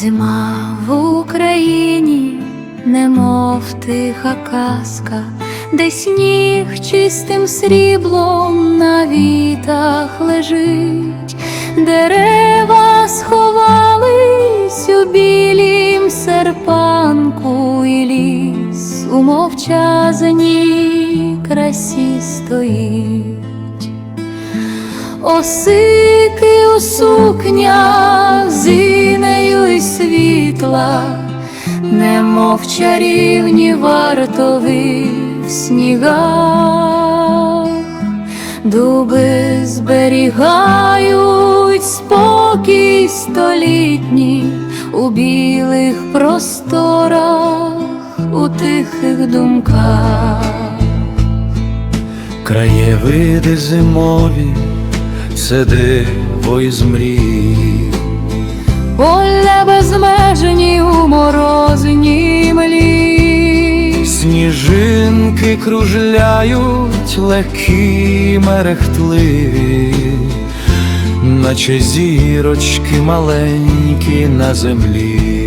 Зима в Україні, немов тиха казка, де сніг чистим сріблом на вітах лежить, дерева сховались у білім серпанку, і ліс у мовчазній красі стоїть. Осики у сукнях світла, немов чарівні вартові в снігах, дуби зберігають спокій столітній у білих просторах, у тихих думках. Краєвиди зимові, це диво із мрій, Поля безмежні кружляють легкі мерехтливі, наче зірочки маленькі на землі.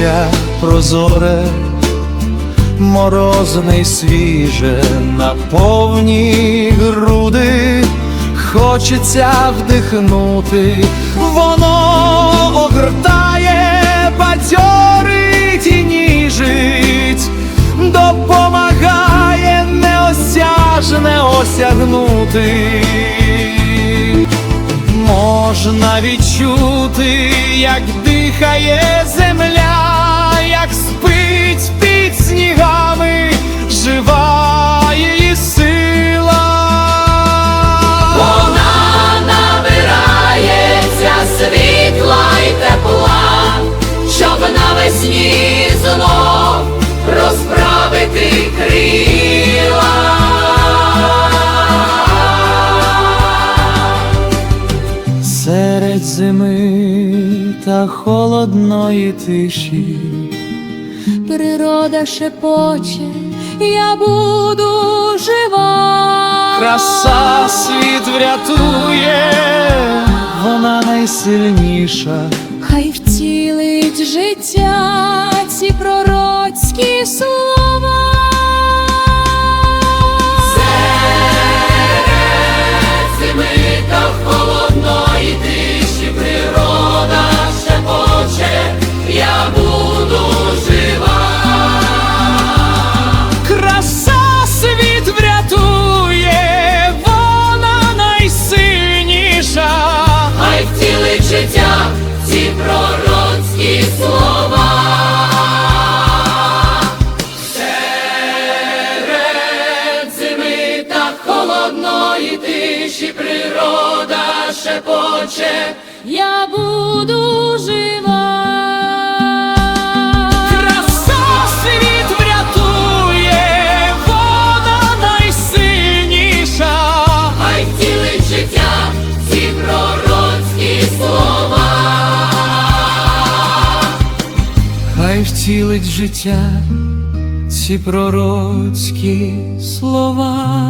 Повітря прозоре, морозне й свіже, на повні груди хочеться вдихнути, воно огортає, бадьорить і ніжить, допомагає неосяжне осягнути. Можна відчути, як дихає земля, та холодної тиші. Природа шепоче, я буду жива. Краса світ врятує, вона найсильніша. Хай втілить життя ці пророцькі слова. Шепоче, Я буду жива. Краса світ врятує, вона найсильніша. хай втілить життя ці пророцькі слова. Хай втілить життя ці пророцькі слова.